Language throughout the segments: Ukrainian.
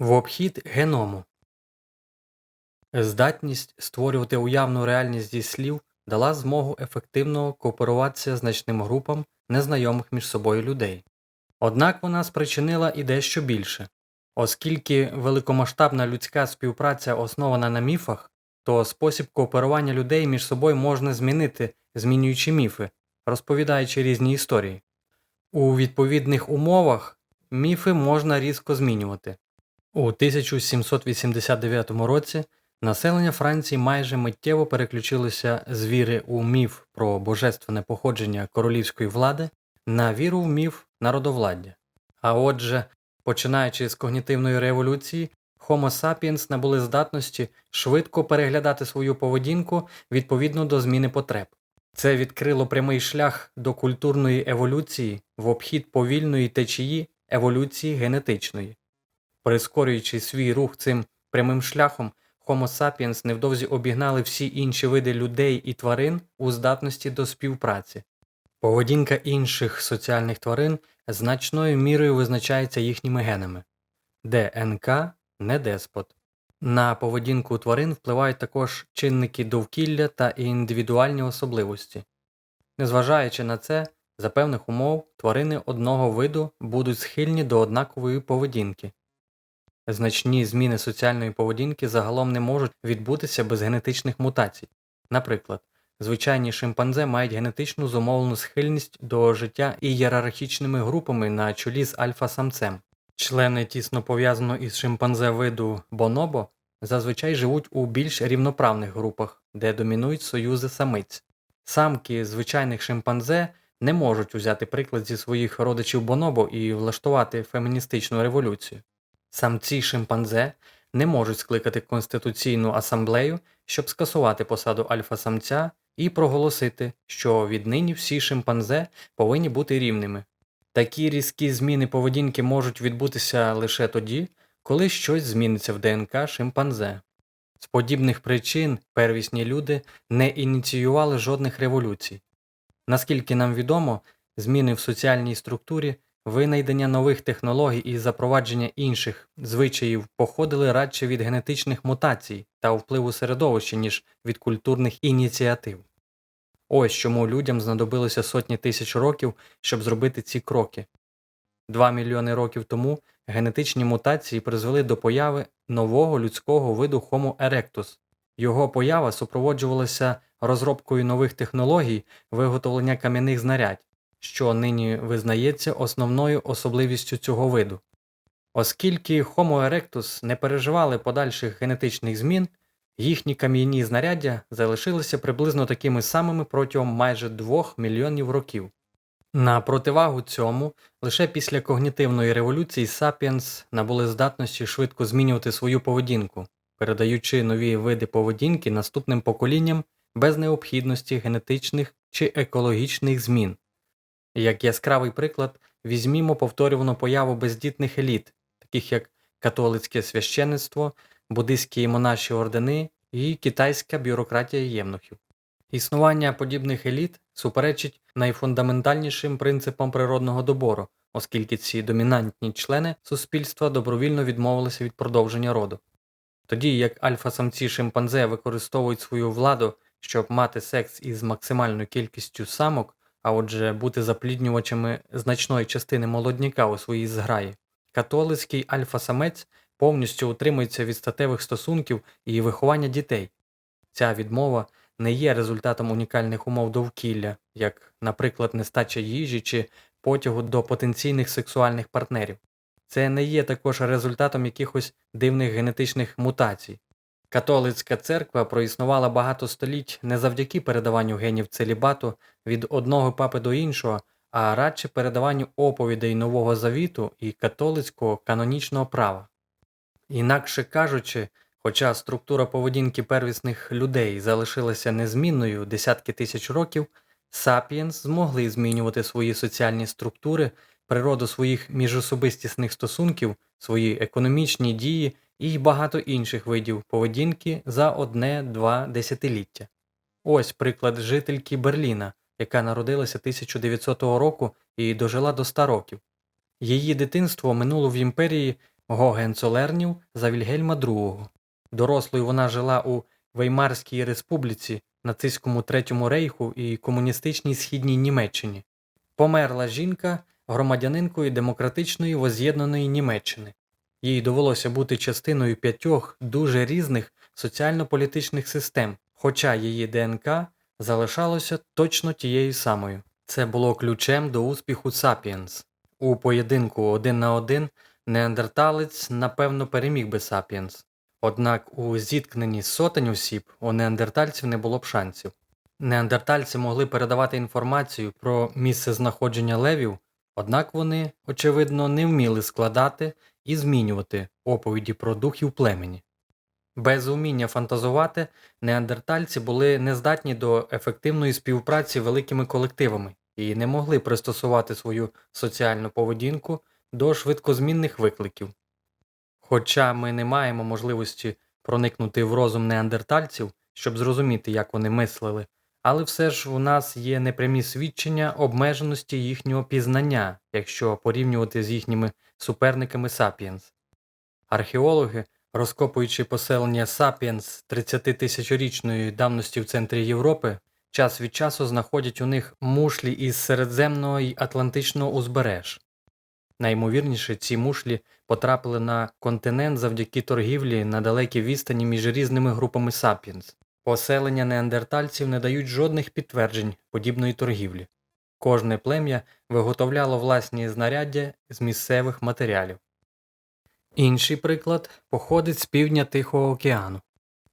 В обхід геному здатність створювати уявну реальність зі слів дала змогу ефективно кооперуватися значним групам незнайомих між собою людей. Однак вона спричинила і дещо більше. Оскільки великомасштабна людська співпраця основана на міфах, то спосіб кооперування людей між собою можна змінити, змінюючи міфи, розповідаючи різні історії. У відповідних умовах міфи можна різко змінювати. У 1789 році населення Франції майже миттєво переключилося з віри у міф про божественне походження королівської влади на віру в міф народовладдя. А отже, починаючи з когнітивної революції, Homo sapiens набули здатності швидко переглядати свою поведінку відповідно до зміни потреб. Це відкрило прямий шлях до культурної еволюції в обхід повільної течії еволюції генетичної. Прискорюючи свій рух цим прямим шляхом, Homo sapiens невдовзі обігнали всі інші види людей і тварин у здатності до співпраці. Поведінка інших соціальних тварин значною мірою визначається їхніми генами, ДНК не деспот. На поведінку тварин впливають також чинники довкілля та індивідуальні особливості. Незважаючи на це, за певних умов тварини одного виду будуть схильні до однакової поведінки. Значні зміни соціальної поведінки загалом не можуть відбутися без генетичних мутацій. Наприклад, звичайні шимпанзе мають генетичну зумовлену схильність до життя ієрархічними групами на чолі з альфа-самцем. Члени тісно пов'язаного із шимпанзе виду бонобо зазвичай живуть у більш рівноправних групах, де домінують союзи самиць. Самки звичайних шимпанзе не можуть узяти приклад зі своїх родичів бонобо і влаштувати феміністичну революцію. Самці шимпанзе не можуть скликати конституційну асамблею, щоб скасувати посаду альфа-самця і проголосити, що віднині всі шимпанзе повинні бути рівними. Такі різкі зміни поведінки можуть відбутися лише тоді, коли щось зміниться в ДНК шимпанзе. З подібних причин первісні люди не ініціювали жодних революцій. Наскільки нам відомо, зміни в соціальній структурі, винайдення нових технологій і запровадження інших звичаїв походили радше від генетичних мутацій та впливу середовища, ніж від культурних ініціатив. Ось чому людям знадобилося сотні тисяч років, щоб зробити ці кроки. Два мільйони років тому генетичні мутації призвели до появи нового людського виду Homo erectus. Його поява супроводжувалася розробкою нових технологій виготовлення кам'яних знарядь, що нині визнається основною особливістю цього виду. Оскільки Homo erectus не переживали подальших генетичних змін, їхні кам'яні знаряддя залишилися приблизно такими самими протягом майже 2 мільйонів років. На противагу цьому, лише після когнітивної революції Сапіенс набули здатності швидко змінювати свою поведінку, передаючи нові види поведінки наступним поколінням без необхідності генетичних чи екологічних змін. Як яскравий приклад, візьмімо повторювану появу бездітних еліт, таких як католицьке священництво, буддистські монаші ордени і китайська бюрократія євнухів. Існування подібних еліт суперечить найфундаментальнішим принципам природного добору, оскільки ці домінантні члени суспільства добровільно відмовилися від продовження роду. Тоді як альфа-самці шимпанзе використовують свою владу, щоб мати секс із максимальною кількістю самок, а отже бути запліднювачами значної частини молодняка у своїй зграї, католицький альфа-самець повністю утримується від статевих стосунків і виховання дітей. Ця відмова не є результатом унікальних умов довкілля, як, наприклад, нестача їжі чи потягу до потенційних сексуальних партнерів. Це не є також результатом якихось дивних генетичних мутацій. Католицька церква проіснувала багато століть не завдяки передаванню генів целібату від одного папи до іншого, а радше передаванню оповідей Нового Завіту і католицького канонічного права. Інакше кажучи, хоча структура поведінки первісних людей залишилася незмінною десятки тисяч років, сапіенс змогли змінювати свої соціальні структури, природу своїх міжособистісних стосунків, свої економічні дії і багато інших видів поведінки за одне-два десятиліття. Ось приклад жительки Берліна, яка народилася 1900 року і дожила до 100 років. Її дитинство минуло в імперії Гогенцолернів за Вільгельма II. Дорослою вона жила у Веймарській республіці, нацистському Третьому рейху і комуністичній східній Німеччині. Померла жінка громадянинкою демократичної воз'єднаної Німеччини. Їй довелося бути частиною п'ятьох дуже різних соціально-політичних систем, хоча її ДНК залишалося точно тією самою. Це було ключем до успіху Сапіенс. У поєдинку один на один неандерталець напевно переміг би Сапіенс. Однак у зіткненні сотень осіб у неандертальців не було б шансів. Неандертальці могли передавати інформацію про місце знаходження левів, однак вони, очевидно, не вміли складати і змінювати оповіді про духів племені. Без уміння фантазувати неандертальці були нездатні до ефективної співпраці великими колективами і не могли пристосувати свою соціальну поведінку до швидкозмінних викликів. Хоча ми не маємо можливості проникнути в розум неандертальців, щоб зрозуміти, як вони мислили, але все ж у нас є непрямі свідчення обмеженості їхнього пізнання, якщо порівнювати з їхніми суперниками Сапіенс. Археологи, розкопуючи поселення Сапіенс 30-тисячорічної давності в центрі Європи, час від часу знаходять у них мушлі із Середземного і Атлантичного узбереж. Найімовірніше, ці мушлі потрапили на континент завдяки торгівлі на далекій відстані між різними групами Сапіенс. Поселення неандертальців не дають жодних підтверджень подібної торгівлі. Кожне плем'я виготовляло власні знаряддя з місцевих матеріалів. Інший приклад походить з півдня Тихого океану.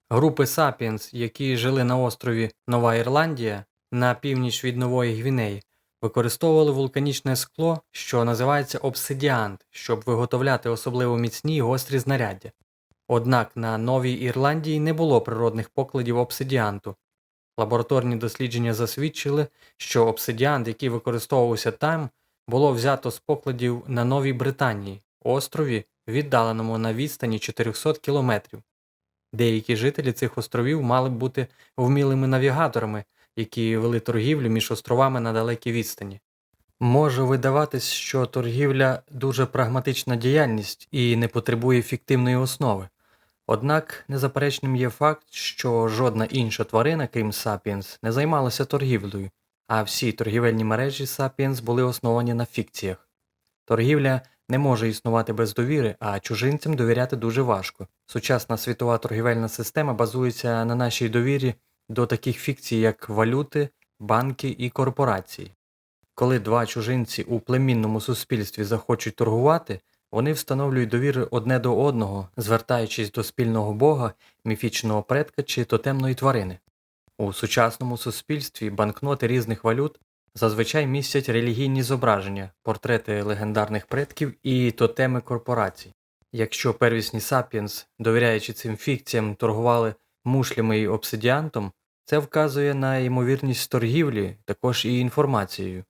Групи Сапіенс, які жили на острові Нова Ірландія на північ від Нової Гвінеї, використовували вулканічне скло, що називається обсидіант, щоб виготовляти особливо міцні й гострі знаряддя. Однак на Новій Ірландії не було природних покладів обсидіанту. Лабораторні дослідження засвідчили, що обсидіант, який використовувався там, було взято з покладів на Новій Британії, острові, віддаленому на відстані 400 кілометрів. Деякі жителі цих островів мали б бути вмілими навігаторами, які вели торгівлю між островами на далекій відстані. Може видаватись, що торгівля дуже прагматична діяльність і не потребує фіктивної основи. Однак незаперечним є факт, що жодна інша тварина, крім Сапіенс, не займалася торгівлею, а всі торгівельні мережі Сапіенс були основані на фікціях. Торгівля не може існувати без довіри, а чужинцям довіряти дуже важко. Сучасна світова торгівельна система базується на нашій довірі до таких фікцій, як валюти, банки і корпорації. Коли два чужинці у племінному суспільстві захочуть торгувати, вони встановлюють довіри одне до одного, звертаючись до спільного бога, міфічного предка чи тотемної тварини. У сучасному суспільстві банкноти різних валют зазвичай містять релігійні зображення, портрети легендарних предків і тотеми корпорацій. Якщо первісні сапіенс, довіряючи цим фікціям, торгували мушлями і обсидіантом, це вказує на ймовірність торгівлі, також і інформацією.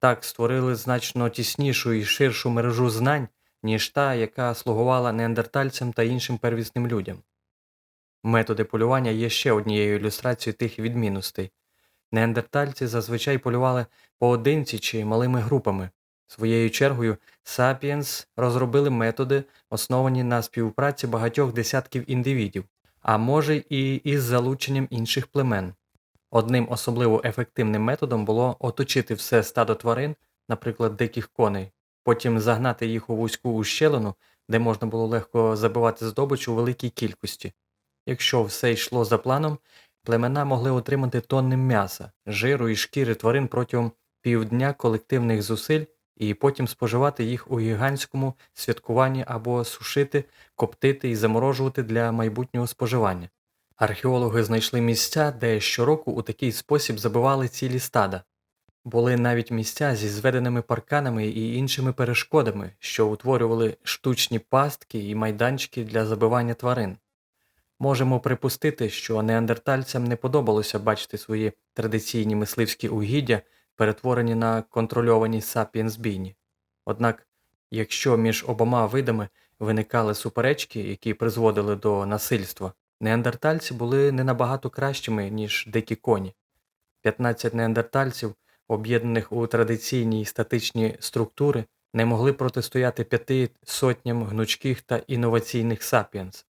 Так створили значно тіснішу і ширшу мережу знань, ніж та, яка слугувала неандертальцям та іншим первісним людям. Методи полювання є ще однією ілюстрацією тих відмінностей. Неандертальці зазвичай полювали поодинці чи малими групами. Своєю чергою, Сапіенс розробили методи, основані на співпраці багатьох десятків індивідів, а може і із залученням інших племен. Одним особливо ефективним методом було оточити все стадо тварин, наприклад, диких коней, потім загнати їх у вузьку ущелину, де можна було легко забивати здобич у великій кількості. Якщо все йшло за планом, племена могли отримати тонни м'яса, жиру і шкіри тварин протягом півдня колективних зусиль і потім споживати їх у гігантському святкуванні або сушити, коптити і заморожувати для майбутнього споживання. Археологи знайшли місця, де щороку у такий спосіб забивали цілі стада. Були навіть місця зі зведеними парканами і іншими перешкодами, що утворювали штучні пастки і майданчики для забивання тварин. Можемо припустити, що неандертальцям не подобалося бачити свої традиційні мисливські угіддя, перетворені на контрольовані сапіенс-бійні. Однак, якщо між обома видами виникали суперечки, які призводили до насильства, неандертальці були не набагато кращими, ніж дикі коні. 15 неандертальців, об'єднаних у традиційні статичні структури, не могли протистояти п'яти сотням гнучких та інноваційних сапіенс.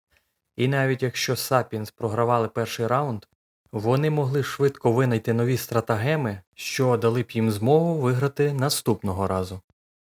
І навіть якщо сапіенс програвали перший раунд, вони могли швидко винайти нові стратагеми, що дали б їм змогу виграти наступного разу.